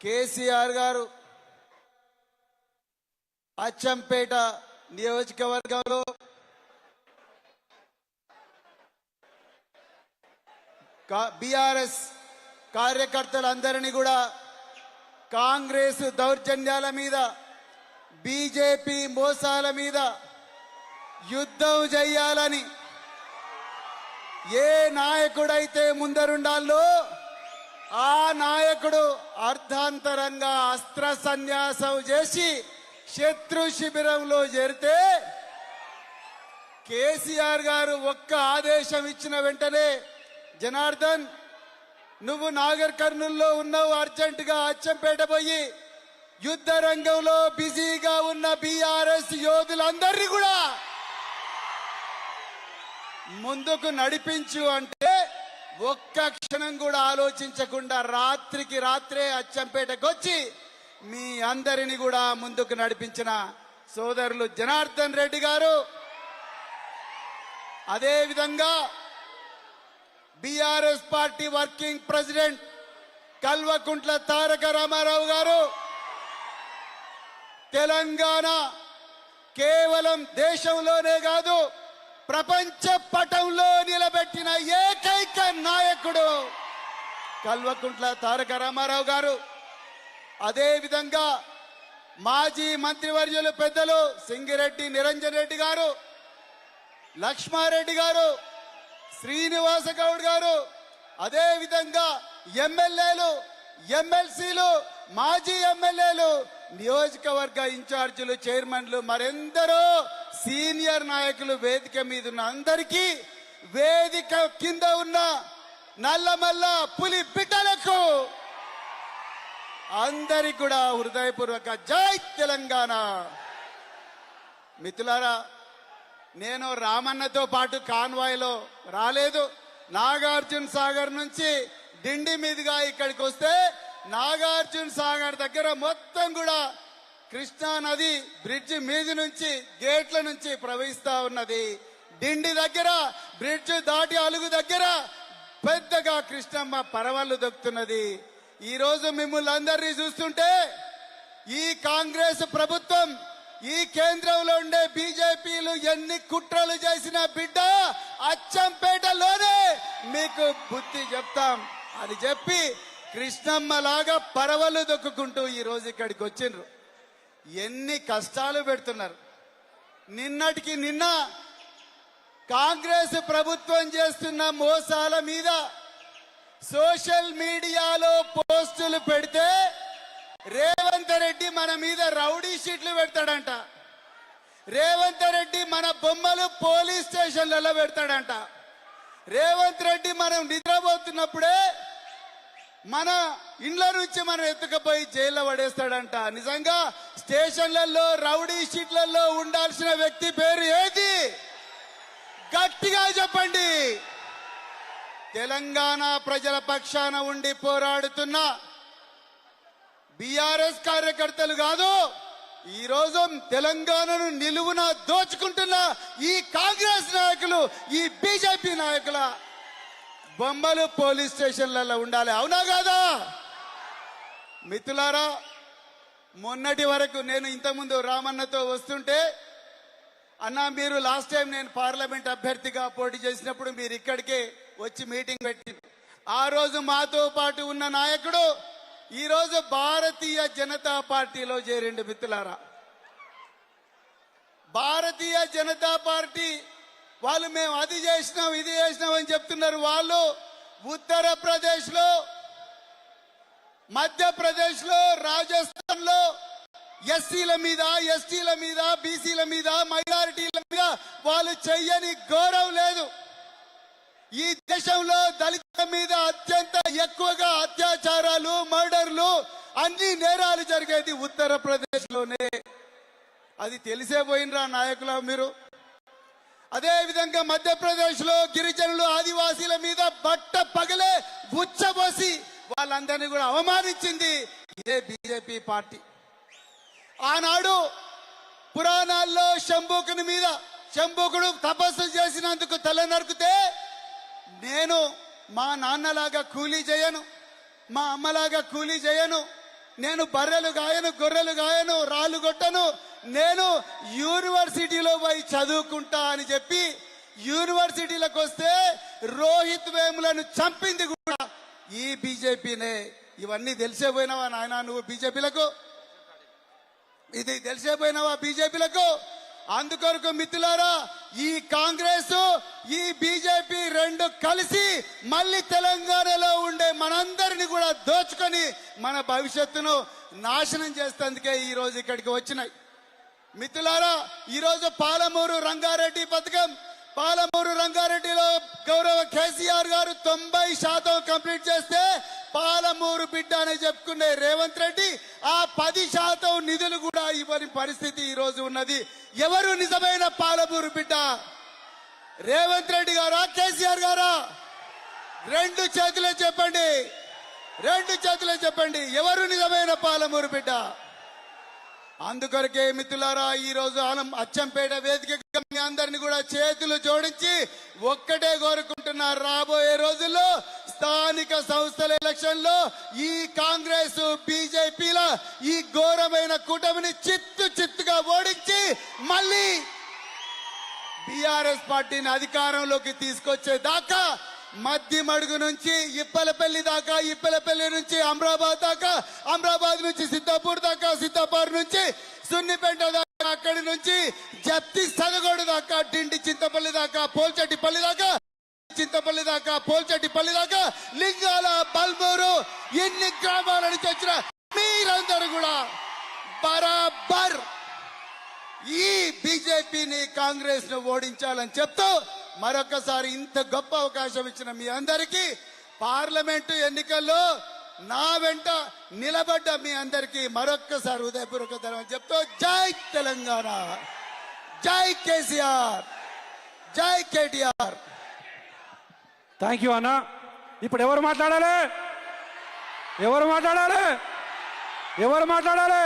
కేసీఆర్ గారు అచ్చంపేట నియోజకవర్గంలో బీఆర్ఎస్ కార్యకర్తలందరినీ కూడా కాంగ్రెస్ దౌర్జన్యాల మీద బీజేపీ మోసాల మీద యుద్ధం చెయ్యాలని ఏ నాయకుడైతే ముందరుండాలో ఆ నాయకుడు అర్ధాంతరంగా అస్త్ర సన్యాసం చేసి శత్రు శిబిరంలో చేరితే కేసీఆర్ గారు ఒక్క ఆదేశం ఇచ్చిన వెంటనే జనార్దన్ నువ్వు నాగర్ కర్నూల్లో ఉన్నావు అర్జెంటుగా అచ్చంపేట పోయి యుద్ధ రంగంలో బిజీగా ఉన్న బీఆర్ఎస్ యోధులందరినీ కూడా ముందుకు నడిపించు అంటే ఒక్క క్షణం కూడా ఆలోచించకుండా రాత్రికి రాత్రే అచ్చంపేటకు వచ్చి మీ అందరిని కూడా ముందుకు నడిపించిన సోదరులు జనార్దన్ రెడ్డి గారు. అదేవిధంగా BRS party working president Kalvakuntla Taraka Ramarao garu. Telangana కేవలం దేశంలోనే కాదు ప్రపంచ పటంలో నిలబెట్టిన ఏకైక నాయకుడు కల్వకుంట్ల తారక రామారావు గారు. అదేవిధంగా మాజీ మంత్రివర్యులు పెద్దలు సింగిరెడ్డి నిరంజన్ రెడ్డి గారు లక్ష్మారెడ్డి గారు శ్రీనివాస గౌడ్ గారు అదేవిధంగా ఎమ్మెల్యేలు ఎమ్మెల్సీలు మాజీ ఎమ్మెల్యేలు నియోజకవర్గ ఇన్ఛార్జీలు చైర్మన్లు మరెందరో సీనియర్ నాయకులు వేదిక మీద ఉన్న అందరికీ వేదిక కింద ఉన్న నల్లమల్ల పులి బిడ్డలకు అందరికి కూడా హృదయపూర్వక జై తెలంగాణ. మిత్రులారా నేను రామన్నతో పాటు కాన్వాయ్లో రాలేదు. నాగార్జున సాగర్ నుంచి డిండి మీదుగా ఇక్కడికి వస్తే నాగార్జున సాగర్ దగ్గర మొత్తం కూడా కృష్ణా నది బ్రిడ్జ్ మీది నుంచి గేట్ల నుంచి ప్రవహిస్తా ఉన్నది. డిండి దగ్గర బ్రిడ్జ్ దాటి అలుగు దగ్గర పెద్దగా కృష్ణమ్మ పరవళ్ళు దొక్కుతున్నది. ఈ రోజు మిమ్మల్ని అందరినీ చూస్తుంటే ఈ కాంగ్రెస్ ప్రభుత్వం ఈ కేంద్రంలో ఉండే బీజేపీలు ఎన్ని కుట్రలు చేసిన బిడ్డ అచ్చంపేటలోనే మీకు బుద్ధి చెప్తాం. అని చెప్పి కృష్ణమ్మ లాగా పరవలు దొక్కుకుంటూ ఈ రోజు ఇక్కడికి వచ్చిండ్రు. ఎన్ని కష్టాలు పెడుతున్నారు. నిన్నటికి నిన్న కాంగ్రెస్ ప్రభుత్వం చేస్తున్న మోసాల మీద సోషల్ మీడియాలో పోస్టులు పెడితే రేవంత్ రెడ్డి మన మీద రౌడీ షీట్లు పెడతాడంట. రేవంత్ రెడ్డి మన బొమ్మలు పోలీస్ స్టేషన్లలో పెడతాడంట. రేవంత్ రెడ్డి మనం నిద్రపోతున్నప్పుడే మన ఇండ్ల నుంచి మనం ఎత్తుకపోయి జైల్లో పడేస్తాడంట. నిజంగా స్టేషన్లలో రౌడీ షీట్లలో ఉండాల్సిన వ్యక్తి పేరు ఏది? గట్టిగా చెప్పండి. తెలంగాణ ప్రజల పక్షాన ఉండి పోరాడుతున్న బీఆర్ఎస్ కార్యకర్తలు కాదు ఈ రోజు తెలంగాణను నిలువున దోచుకుంటున్న ఈ కాంగ్రెస్ నాయకులు ఈ బీజేపీ నాయకుల బొమ్మలు పోలీస్ స్టేషన్లలో ఉండాలి. అవునా కాదా? మిత్రులారా మొన్నటి వరకు నేను ఇంతకుముందు రామన్నతో వస్తుంటే అన్న మీరు లాస్ట్ టైం నేను పార్లమెంట్ అభ్యర్థిగా పోటీ చేసినప్పుడు మీరు ఇక్కడికే వచ్చి మీటింగ్ పెట్టి ఆ రోజు మాతో పాటు ఉన్న నాయకుడు ఈరోజు భారతీయ జనతా పార్టీలో చేరిండు మిత్రులారా. భారతీయ జనతా పార్టీ వాళ్ళు మేము అది చేసినాం ఇది చేసినాం అని చెప్తున్నారు వాళ్ళు. ఉత్తరప్రదేశ్లో మధ్యప్రదేశ్లో రాజస్థాన్లో ఎస్సీల మీద ఎస్టీల మీద బీసీల మీద మైనారిటీల మీద వాళ్ళు చెయ్యని గౌరవం లేదు. ఈ దేశంలో దళితుల మీద అత్యంత ఎక్కువగా అత్యాచారాలు మర్డర్లు అన్ని నేరాలు జరిగేది ఉత్తరప్రదేశ్లోనే. అది తెలిసే పోయినరా నాయకుల మీరు? అదేవిధంగా మధ్యప్రదేశ్లో గిరిజనులు ఆదివాసీల మీద బట్ట పగలే ఉచ్చబోసి వాళ్ళందరినీ కూడా అవమానించింది ఇదే బీజేపీ పార్టీ. ఆనాడు పురాణాల్లో శంభుకుని మీద శంభుకుడు తపస్సు చేసినందుకు తల నరికితే నేను మా నాన్నలాగా కూలీ చేయను మా అమ్మలాగా కూలీ చేయను నేను బర్రెలు గాయను గొర్రెలు గాయను రాళ్ళు కొట్టను నేను యూనివర్సిటీలో పోయి చదువుకుంటా అని చెప్పి యూనివర్సిటీలకు వస్తే రోహిత్ వేములను చంపింది కూడా. ఈ బీజేపీనే. ఇవన్నీ తెలిసే పోయినావా నాయన నువ్వు బీజేపీలకు? ఇది తెలిసే పోయినావా బీజేపీలకు? అందుకొరకు మిత్రులారా ఈ కాంగ్రెస్ ఈ బీజేపీ రెండు కలిసి మళ్ళీ తెలంగాణలో ఉండే మనందరిని కూడా దోచుకొని మన భవిష్యత్తును నాశనం చేస్తేందుకే ఈ రోజు ఇక్కడికి వచ్చినాయి. మిత్రులారా ఈరోజు పాలమూరు రంగారెడ్డి పథకం. పాలమూరు రంగారెడ్డిలో గౌరవ కేసీఆర్ గారు తొంభై శాతం కంప్లీట్ చేస్తే పాలమూరు బిడ్డ అని చెప్పుకునే రేవంత్ రెడ్డి ఆ పది శాతం నిధులు కూడా ఇవ్వని పరిస్థితి ఈరోజు ఉన్నది. ఎవరు నిజమైన పాలమూరు బిడ్డ? రేవంత్ రెడ్డి గారా కేసీఆర్ గారా? రెండు చేతులే చెప్పండి. రెండు చేతులే చెప్పండి. ఎవరు నిజమైన పాలమూరు బిడ్డ? అందుకొరకే మిత్రులారా ఈ రోజు ఆలం అచ్చంపేట వేదిక మీ అందరిని కూడా చేతులు జోడించి ఒక్కటే కోరుకుంటున్నారు రాబోయే రోజుల్లో స్థానిక సంస్థల ఎలక్షన్లో ఈ కాంగ్రెస్ బీజేపీల ఈ ఘోరమైన కూటమిని చిత్తు చిత్తుగా ఓడించి మళ్ళీ బీఆర్ఎస్ పార్టీని అధికారంలోకి తీసుకొచ్చే దాకా మద్ది మడుగు నుంచి ఇప్పలపల్లి దాకా ఇప్పలపల్లి నుంచి అమరాబాద్ దాకా అమరాబాద్ నుంచి సిద్ధాపూర్ దాకా సిద్ధాపూర్ నుంచి సున్నిపేట దాకా అక్కడి నుంచి జప్తి సదగోడు దాకా డిండి చింతపల్లి దాకా పోల్చటిపల్లి దాకా చింతపల్లి దాకా పోల్చటిపల్లి దాకా లింగాల బల్మూరు ఎన్ని గ్రామాల నుంచి వచ్చిన మీరందరూ కూడా బరాబర్ ఈ బీజేపీని కాంగ్రెస్ను ఓడించాలని చెప్తూ మరొకసారి ఇంత గొప్ప అవకాశం ఇచ్చిన మీ అందరికీ పార్లమెంటు ఎన్నికల్లో నా వెంట నిలబడ్డ మీ అందరికీ మరొక్కసారి ఉదయపూర్వక ధన్యవాదాలు. చెప్తూ జై తెలంగాణ. జై కేసీఆర్. జై కేటీఆర్. థ్యాంక్ యూ అన్న ఇప్పుడు ఎవరు మాట్లాడాలి? ఎవరు మాట్లాడాలి? ఎవరు మాట్లాడాలి?